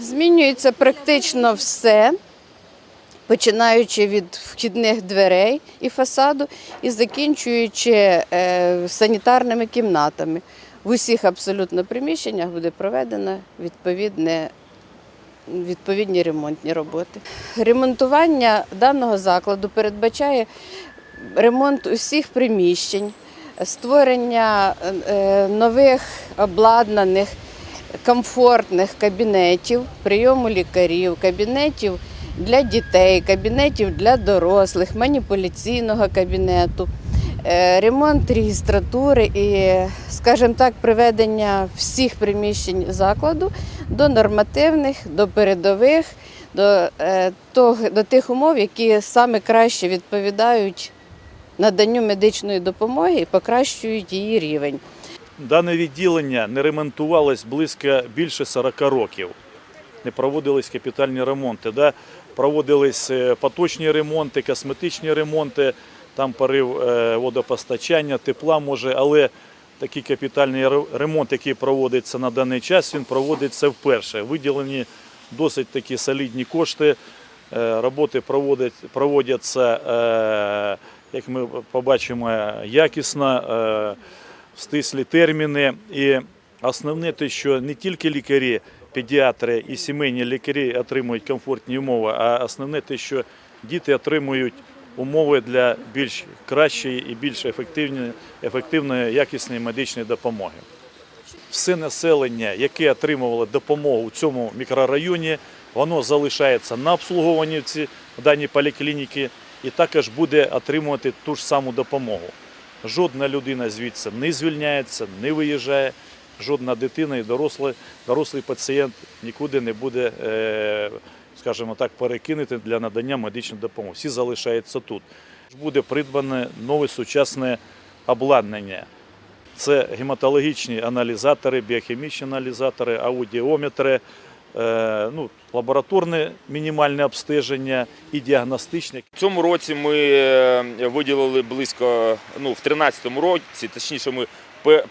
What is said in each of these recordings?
Ремонтується практично все, починаючи від вхідних дверей і фасаду і закінчуючи е, санітарними кімнатами. В усіх абсолютно приміщеннях буде проведено відповідне, відповідні ремонтні роботи. Ремонтування даного закладу передбачає ремонт усіх приміщень, створення е, нових обладнаних комфортних кабінетів, прийому лікарів, кабінетів для дітей, кабінетів для дорослих, маніпуляційного кабінету, е, ремонт реєстратури і, скажімо так, приведення всіх приміщень закладу до нормативних, до передових, до, е, до тих умов, які саме краще відповідають наданню медичної допомоги і покращують її рівень. Дане відділення не ремонтувалось близько більше 40 років. Не проводились капітальні ремонти. Да? Проводились е, поточні ремонти, косметичні ремонти, там порив е, водопостачання, тепла може, але такий капітальний ремонт, який проводиться на даний час, він проводиться вперше. Виділені досить такі солідні кошти. Е, Роботи проводяться, як ми побачимо, якісно. В стислі терміни. І основне те, що не тільки лікарі, педіатри і сімейні лікарі отримують комфортні умови, а основне те, що діти отримують умови для більш кращої і більш ефективної, ефективної якісної медичної допомоги. Все населення, яке отримувало допомогу у цьому мікрорайоні, воно залишається на обслуговуванні в даній поліклініки і також буде отримувати ту ж саму допомогу. Жодна людина звідси не звільняється, не виїжджає, жодна дитина і дорослий, дорослий пацієнт нікуди не буде, е, скажімо так, перекинути для надання медичної допомоги. Всі залишаються тут. Буде придбане нове сучасне обладнання. Це гематологічні аналізатори, біохімічні аналізатори, аудіометри, е, ну, лабораторне мінімальне обстеження і діагностичне. В цьому році ми е, виділили близько, ну в 2013 році, точніше, ми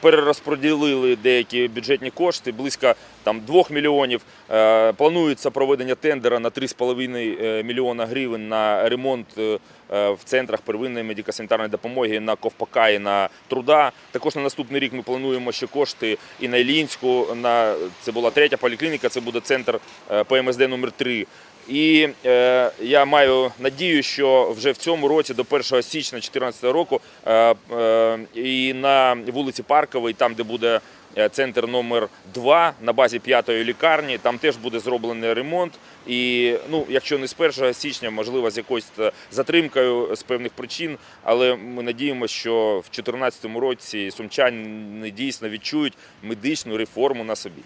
перерозподілили деякі бюджетні кошти, близько там 2 мільйонів. Е, Планується проведення тендера на 3,5 е, мільйона гривень на ремонт е, в центрах первинної медико-санітарної допомоги на Ковпака і на Труда. Також на наступний рік ми плануємо ще кошти і на Іллінську, на це була третя поліклініка, це буде центр ПМСД номер 3 і е, я маю надію, що вже в цьому році, до 1 січня 2014 року, е, е, і на вулиці Парковій, там де буде е, центр номер 2 на базі п'ятої лікарні, там теж буде зроблений ремонт. І ну, якщо не з 1 січня, можливо, з якоюсь е, затримкою з певних причин, але ми надіємося, що в 2014 році сумчани дійсно відчують медичну реформу на собі.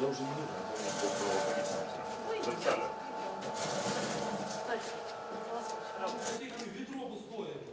Я уже не знаю, Ведро пустое.